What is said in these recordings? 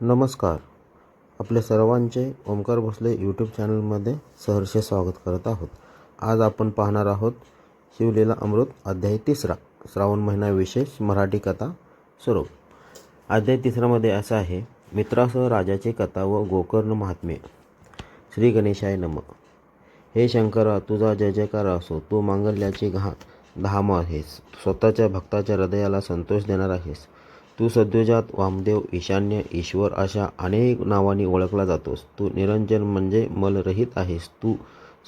नमस्कार. आपल्या सर्वांचे ओमकार भोसले यूट्यूब चॅनलमध्ये सहर्ष स्वागत करत आहोत. आज आपण पाहणार आहोत शिवलीला अमृत अध्याय तिसरा श्रावण महिना विशेष मराठी कथा स्वरूप अध्याय तिसरामध्ये असं आहे मित्रासह राजाची कथा व गोकर्ण महात्म्य. श्री गणेशाय नम. हे शंकरा तुझा जय जयकार असो तू मांगल्याची घा धाम आहेस स्वतःच्या भक्ताच्या हृदयाला संतोष देणार आहेस तू सद्योजात वामदेव ईशान्य ईश्वर अशा अनेक नावांनी ओळखला जातोस. तू निरंजन म्हणजे मलरहित आहेस. तू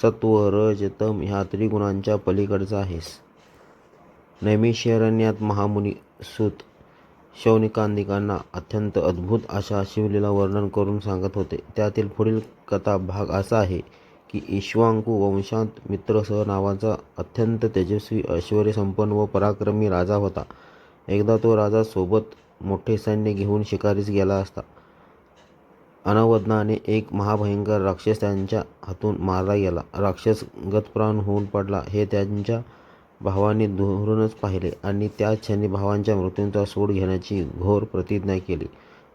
सत्व रज तम ह्या त्रिगुणांच्या पलीकडचा आहेस. नैमिषारण्यात महामुनी सूत शौनिकांदिकांना अत्यंत अद्भुत अशा शिवलीला वर्णन करून सांगत होते. त्यातील पुढील कथा भाग असा आहे की ईश्वांकू वंशांत मित्रसह नावाचा अत्यंत तेजस्वी ऐश्वर्यसंपन्न व पराक्रमी राजा होता. एकदा तो राजा सोबत मोठे सैन्य घेऊन शिकारीस गेला असता. अनवधनाने एक महाभयंकर राक्षस त्यांच्या हातून मारला गेला. राक्षस गतप्राण होऊन पडला हे त्यांच्या भावांनी दुरूनच पाहिले आणि त्याच क्षणी भावांच्या मृत्यूंचा सोड घेण्याची घोर प्रतिज्ञा केली.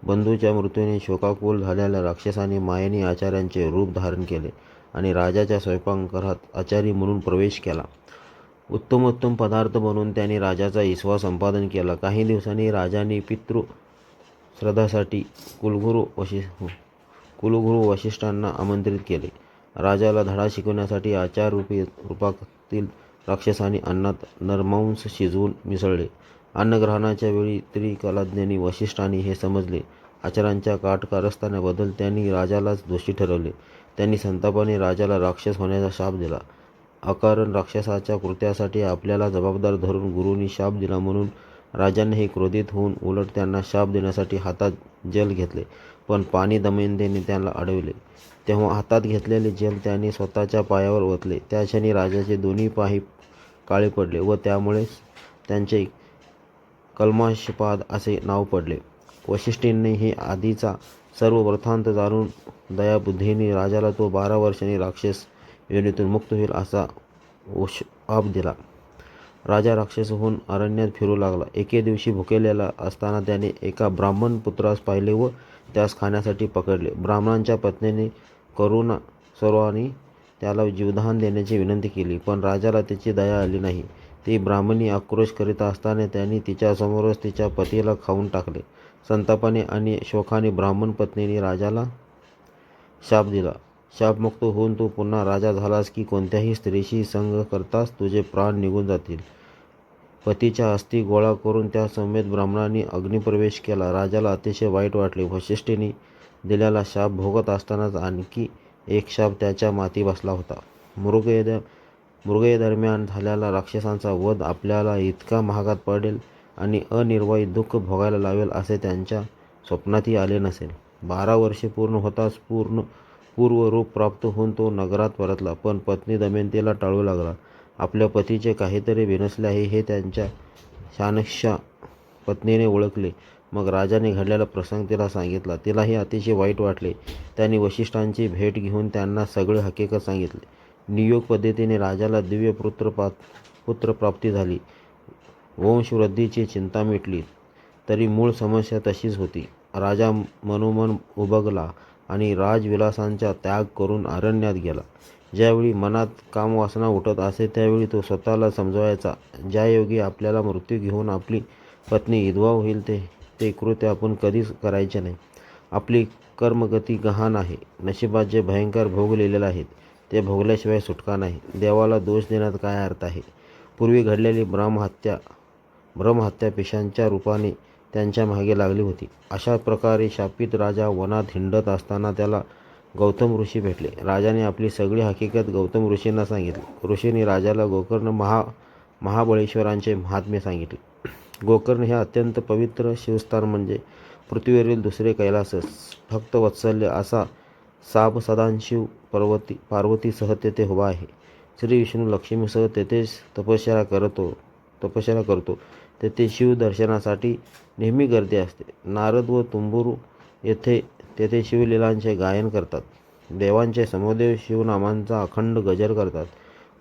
बंधूच्या मृत्यूने शोकाकुल झालेल्या राक्षसाने मायेने आचार्यांचे रूप धारण केले आणि राजाच्या स्वयंपाकघरात आचारी म्हणून प्रवेश केला. उत्तमोत्तम पदार्थ बनवून त्यांनी राजाचा इसवा संपादन केला. काही दिवसांनी राजाने पितृ श्रद्धासाठी कुलगुरू वशि कुलगुरू वशिष्ठांना आमंत्रित केले. राजाला धडा शिकवण्यासाठी आचार रूपी रूपातील राक्षसाने अन्नात नरमांस शिजवून मिसळले. अन्नग्रहणाच्या वेळी त्रिकलाज्ञानी वशिष्ठांनी हे समजले. आचारांच्या काटकारस्थानाबद्दल त्यांनी राजालाच दोषी ठरवले. त्यांनी संतापाने राजाला राक्षस होण्याचा शाप दिला. अकारण राक्षसाच्या कृत्यासाठी आपल्याला जबाबदार धरून गुरूंनी शाप दिला म्हणून राजांनीही क्रोधित होऊन उलट त्यांना शाप देण्यासाठी हातात जल घेतले. पण पाणी दमयंतीने त्यांना अडवले. तेव्हा हातात घेतलेले जल त्याने स्वतःच्या पायावर ओतले. त्या क्षणी राजाचे दोन्ही पाही काळे पडले व त्यामुळेच त्यांचे कल्माशपाद असे नाव पडले. वशिष्ठींनी हे आधीचा सर्व वृथांत जाणून दयाबुद्धीने राजाला तो बारा वर्षांनी राक्षस योनीतून मुक्त होईल असा शाप दिला. राजा राक्षस होऊन अरण्यात फिरू लागला. एके दिवशी भुकेलेला असताना त्याने एका ब्राह्मण पुत्रास पाहिले व त्यास खाण्यासाठी पकडले. ब्राह्मणांच्या पत्नीने करुणा सर्वांनी त्याला जीवदान देण्याची विनंती केली पण राजाला तिची दया आली नाही. ती ब्राह्मणी आक्रोश करीत असताना त्यांनी तिच्यासमोरच तिच्या पतीला खाऊन टाकले. संतापाने आणि शोकाने ब्राह्मण पत्नीने राजाला शाप दिला. शापमुक्त होऊन तू पुन्हा राजा झालास की कोणत्याही स्त्रीशी संग करताच तुझे प्राण निघून जातील. पतीच्या अस्थी गोळा करून त्या समेत ब्राह्मणांनी अग्निप्रवेश केला. राजाला अतिशय वाईट वाटले. वशिष्ठीने दिलेला शाप भोगत असतानाच आणखी एक शाप त्याच्या माती बसला होता. मृगयद मृगयदरम्यान झालेला राक्षसांचा वध आपल्याला इतका महागात पडेल आणि अनिर्वाही दुःख भोगायला लावेल असे त्यांच्या स्वप्नातही आले नसेल. बारा वर्षे पूर्ण होताच पूर्ण पूर्वरूप प्राप्त होऊन तो नगरात परतला. पण पत्नी दमयंतीला टाळू लागला. आपल्या पतीचे काहीतरी बिनसले आहे हे त्यांच्या शानक्षा पत्नीने ओळखले. मग राजाने घडलेला प्रसंग तिला सांगितला. तिलाही अतिशय वाईट वाटले. त्यांनी वशिष्ठांची भेट घेऊन त्यांना सगळे हकीकत सांगितले. नियोग पद्धतीने राजाला दिव्य पुत्र पुत्रप्राप्ती झाली. वंशवृद्धीची चिंता मिटली. तरी मूळ समस्या तशीच होती. राजा मनोमन उभगला आणि राजविलासांचा त्याग करून अरण्यात गेला. ज्यावेळी मनात कामवासना उठत असे त्यावेळी तो स्वतःला समजवायचा. ज्या योगी आपल्याला मृत्यू घेऊन आपली पत्नी विधवा होईल ते ते कृत्य आपण कधीच करायचे नाही. आपली कर्मगती गहाण आहे. नशिबात जे भयंकर भोग लिहिलेले आहेत ते भोगल्याशिवाय सुटका नाही. देवाला दोष देण्यात काय अर्थ आहे? पूर्वी घडलेली ब्रह्महत्या ब्रह्महत्या पेशांच्या रूपाने त्यांच्या मागे लागली होती. अशा प्रकारे शापित राजा वनात हिंडत असताना त्याला गौतम ऋषी भेटले. राजाने आपली सगळी हकीकत गौतम ऋषींना सांगितली. ऋषीने राजाला गोकर्ण महा महाबळेश्वरांचे महात्म्य सांगितले. गोकर्ण हे अत्यंत पवित्र शिवस्थान म्हणजे पृथ्वीवरील दुसरे कैलासच. फक्त वत्सल्य असा साप सदाशिव पर्वती पार्वतीसह तेथे उभा आहे. श्री विष्णू लक्ष्मीसह तेथेच तपश्चर्या करतो तपश्चर्या करतो. तेथे शिवदर्शनासाठी नेहमी गर्दी असते. नारद व तुंबुरू येथे तेथे शिवलीलांचे गायन करतात. देवांचे समोदेव शिवनामांचा अखंड गजर करतात.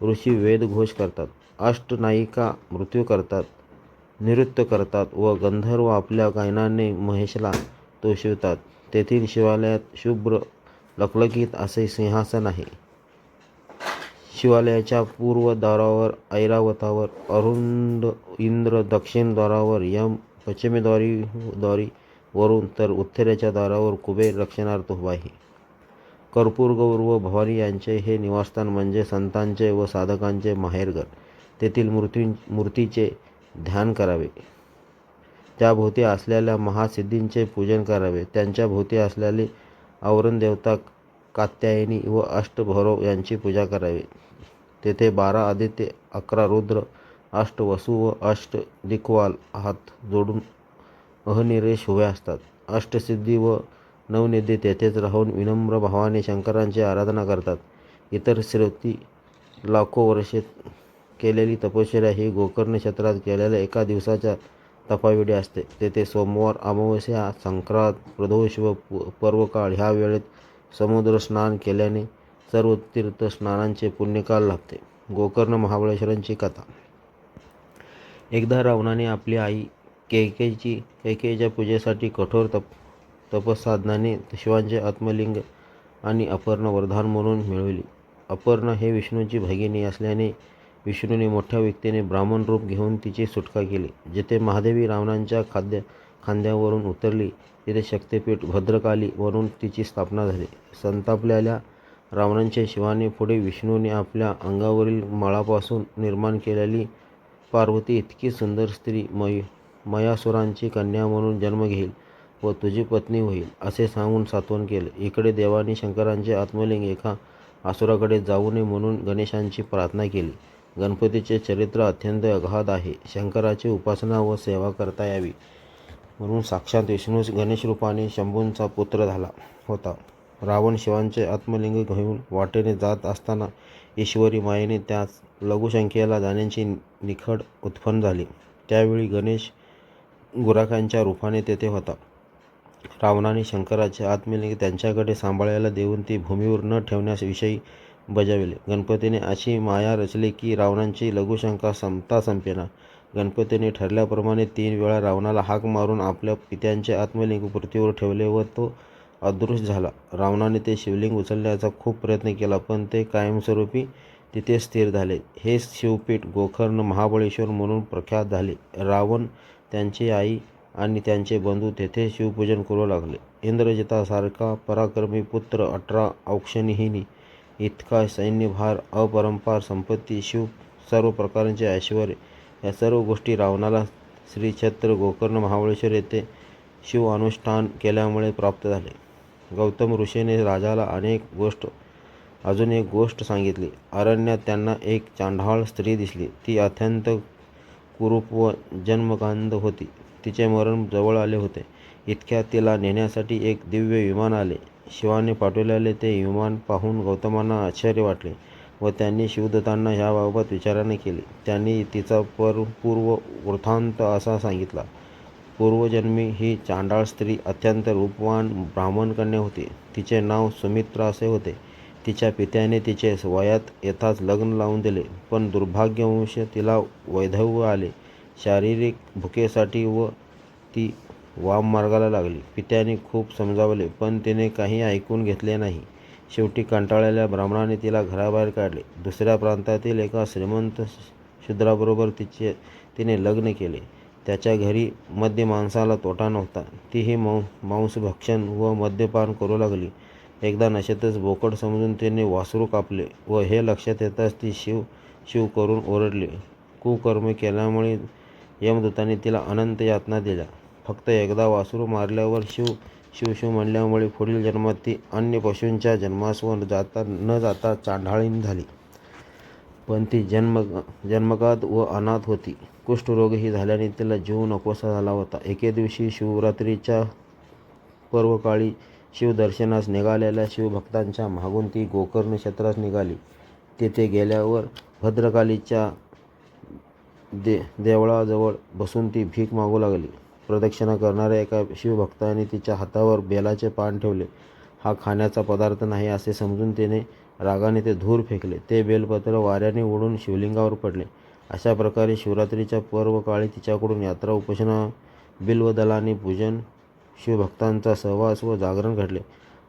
ऋषी वेदघोष करतात. अष्टनायिका मृत्यू करतात. नृत्य करतात व गंधर्व आपल्या गायनाने महेशला तोषवितात तेथील शिवालयात शुभ्र लखलकीत असे सिंहासन आहे. शिवालयाच्या पूर्व दारावर ऐरावतावर अरुंद इंद्र दक्षिण द्वारावर यम पश्चिमेद्वारी द्वारी वरून तर उत्तरेच्या द्वारावर कुबेर रक्षणार्थ उभा आहे. व भवानी यांचे हे निवासस्थान म्हणजे संतांचे व साधकांचे माहेरघर. तेथील मूर्ती मूर्तीचे ध्यान करावे. त्याभोवती असलेल्या महासिद्धींचे पूजन करावे. त्यांच्या भोवती असलेली आवरण देवता कात्यायनी व अष्टभैरव यांची पूजा करावी. तेथे बारा आदित्य अकरा रुद्र अष्ट वसु व अष्ट दिक्वाल हात जोडून अहनिरेश उभे असतात. अष्टसिद्धी व नवनिधी तेथेच राहून विनम्र भावाने शंकरांची आराधना करतात. इतर श्रोती लाखो वर्षे केलेली तपश्चर्या ही गोकर्ण क्षेत्रात केलेल्या एका दिवसाच्या तपाविडी असते. तेथे सोमवार अमावस्या संक्रांत प्रदोष व पर्वकाळ ह्या वेळेत समुद्र स्नान केल्याने सर्व तीर्थ स्नानांचे पुण्यकाल लागते. गोकर्ण महाबळेश्वरांची कथा. एकदा रावणाने आपली आई कैकेयीची कैकेयीच्या पूजेसाठी कठोर तप तपसाधनाने शिवांचे आत्मलिंग आणि अपर्णा वरदान म्हणून मिळवली. अपर्णा हे विष्णूची भगिनी असल्याने विष्णूने मोठ्या व्यक्तीने ब्राह्मण रूप घेऊन तिची सुटका केली जिथे महादेवी रावणांच्या खाद्य खांद्यावरून उतरली तिथे शक्तिपीठ भद्रकाली म्हणून तिची स्थापना झाली. संतापलेल्या रावणांच्या शिवाने पुढे विष्णूने आपल्या अंगावरील मळापासून निर्माण केलेली पार्वती इतकी सुंदर स्त्री मय मयासुरांची कन्या म्हणून जन्म घेईल व तुझी पत्नी होईल असे सांगून सात्वन केले. इकडे देवाने शंकरांचे आत्मलिंग एका असुराकडे जाऊ नये म्हणून गणेशांची प्रार्थना केली. गणपतीचे चरित्र अत्यंत अगाध आहे. शंकराची उपासना व सेवा करता यावी म्हणून साक्षात विष्णू गणेश रूपाने शंभूंचा पुत्र झाला होता. रावण शिवांचे आत्मलिंग घेऊन वाटेने जात असताना ईश्वरी मायेने त्यास लघुशंख्येला जाण्याची निखड उत्पन्न झाली. त्यावेळी गणेश गुराखांच्या रूपाने तेथे होता. रावणाने शंकराचे आत्मलिंग त्यांच्याकडे सांभाळायला देऊन ती भूमीवर न ठेवण्यास विषयी बजाविले. गणपतीने अशी माया रचली की रावणांची लघुशंका संपता संपेना. गणपतीने ठरल्याप्रमाणे तीन वेळा रावणाला हाक मारून आपल्या पित्यांचे आत्मलिंग पृथ्वीवर ठेवले व तो अदृश्य झाला. रावणाने ते शिवलिंग उचलण्याचा खूप प्रयत्न केला पण ते कायमस्वरूपी तिथे स्थिर झाले. हे शिवपीठ गोकर्ण महाबळेश्वर म्हणून प्रख्यात झाले. रावण त्यांची आई आणि त्यांचे बंधू तेथे शिवपूजन करू लागले. इंद्रजितासारखा पराक्रमी पुत्र अठरा औक्षणीहिनी इतका सैन्यभार अपरंपार संपत्ती शिव सर्व प्रकारांचे ऐश्वर या सर्व गोष्टी रावणाला श्रीक्षेत्र गोकर्ण महाबळेश्वर येथे शिव अनुष्ठान केल्यामुळे प्राप्त झाले. गौतम ऋषीने राजाला अनेक गोष्ट अजून एक गोष्ट सांगितली. अरण्यात त्यांना एक चांढाळ स्त्री दिसली. ती अत्यंत कुरूप व जन्मकांद होती. तिचे मरण जवळ आले होते. इतक्यात तिला नेण्यासाठी एक दिव्य विमान आले. शिवाने पाठवलेले ते विमान पाहून गौतमांना आश्चर्य वाटले व त्यांनी शिवदत्तांना ह्याबाबत विचारणा केली. त्यांनी तिचा पर पूर्व वृत्तांत असा सांगितला. पूर्वजन्मी ही चांडाळ स्त्री अत्यंत रूपवान ब्राह्मण कन्या होती. तिचे नाव सुमित्रा असे होते. तिच्या पित्याने तिचे वयात येताच लग्न लावून दिले. पण दुर्भाग्यवंश तिला वैधव्य आले. शारीरिक भुकेसाठी व ती वाम मार्गाला लागली. पित्याने खूप समजावले पण तिने काही ऐकून घेतले नाही. शेवटी कंटाळलेल्या ब्राह्मणाने तिला घराबाहेर काढले. दुसऱ्या प्रांतातील एका श्रीमंत शूद्राबरोबर तिचे तिने लग्न केले. त्याच्या घरी मद्य माणसाला तोटा नव्हता. तीही मौ मांसभक्षण व मद्यपान करू लागली. एकदा नशेतच बोकड समजून तिने वासरू कापले व हे लक्षात येताच ती शिव शिव करून ओरडली. कुकर्म केल्यामुळे यमदूताने तिला अनंत यातना दिल्या. फक्त एकदा वासरू मारल्यावर शिव शिव शिव म्हणल्यामुळे पुढील जन्मात ती अन्य पशूंच्या जन्मासवर जाता न जाता चांढाळीन झाली. पण ती जन्म जन्मगात व अनाथ होती. कुष्ठरोगही झाल्याने तिला जीव नकोसा झाला होता. एके दिवशी शिवरात्रीच्या पर्वकाळी शिवदर्शनास निघालेल्या शिवभक्तांच्या मागून ती गोकर्ण क्षेत्रास निघाली. तेथे गेल्यावर भद्रकालीच्या दे देवळाजवळ बसून ती भीक मागू लागली. प्रदक्षिणा करणाऱ्या एका शिवभक्ताने तिच्या हातावर बेलाचे पान ठेवले. हा खाण्याचा पदार्थ नाही असे समजून तिने रागाने ते धूर फेकले. ते बेलपत्र वाऱ्याने उडून शिवलिंगावर पडले. अशा प्रकारे शिवरात्रीच्या पर्व काळी तिच्याकडून यात्रा उपोषणा बिल्वदलाने पूजन शिवभक्तांचा सहवास व जागरण घडले.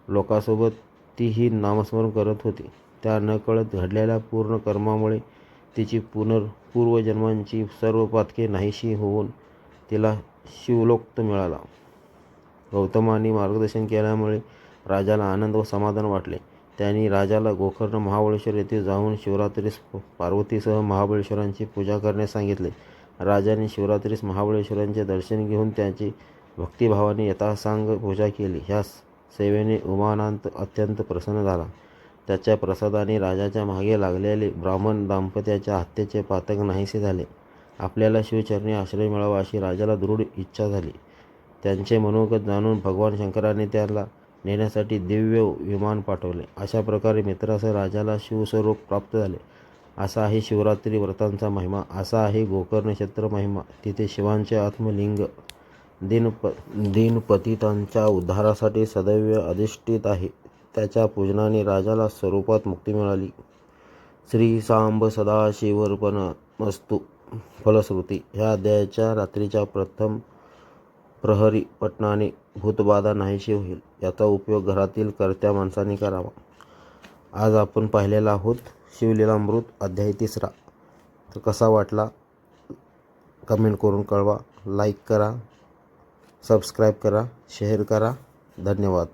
लोकांसोबत तीही नामस्मरण करत होती. त्या नकळत घडलेल्या पूर्ण कर्मामुळे तिची पुनर् पूर्वजन्मांची सर्व पातके नाहीशी होऊन तिला शिवलोक्त मिळाला. गौतमाने मार्गदर्शन केल्यामुळे राजाला आनंद व समाधान वाटले. त्यांनी राजाला गोकर्ण महाबळेश्वर येथे जाऊन शिवरात्रीस पार्वतीसह महाबळेश्वरांची पूजा करण्यास सांगितले. राजाने शिवरात्रीस महाबळेश्वरांचे दर्शन घेऊन त्यांची भक्तिभावाने यथासांग पूजा केली. ह्या सेवेने उमानांत अत्यंत प्रसन्न झाला. त्याच्या प्रसादाने राजाच्या मागे लागलेले ब्राह्मण दाम्पत्याच्या हत्येचे पातक नाहीसे झाले. आपल्याला शिवचरणी आश्रय मिळावा अशी राजाला दृढ इच्छा झाली. त्यांचे मनोगत जाणून भगवान शंकराने त्याला नेण्यासाठी दिव्य विमान पाठवले. अशा प्रकारे मित्रासह राजाला शिवस्वरूप प्राप्त झाले. असा आहे शिवरात्री व्रतांचा महिमा. असा आहे गोकर्ण क्षेत्र महिमा. तिथे शिवांचे आत्मलिंग दिनप दिनपतितांच्या उद्धारासाठी सदैव अधिष्ठित आहे. त्याच्या पूजनाने राजाला स्वरूपात मुक्ती मिळाली. श्री सांब सदाशिवर्पणमस्तु फलश्रुती. ह्या अध्यायाच्या रात्रीच्या प्रथम प्रहरी पटनाने भूतबाधा नाहीशी होईल. याचा उपयोग घरातील कर्त्या माणसाने करावा. आज आपण पाहिलेला आहोत शिवलीलामृत अध्याय तिसरा. तर कसा वाटला? कमेंट करून कळवा. लाईक करा सबस्क्राईब करा शेअर करा. धन्यवाद.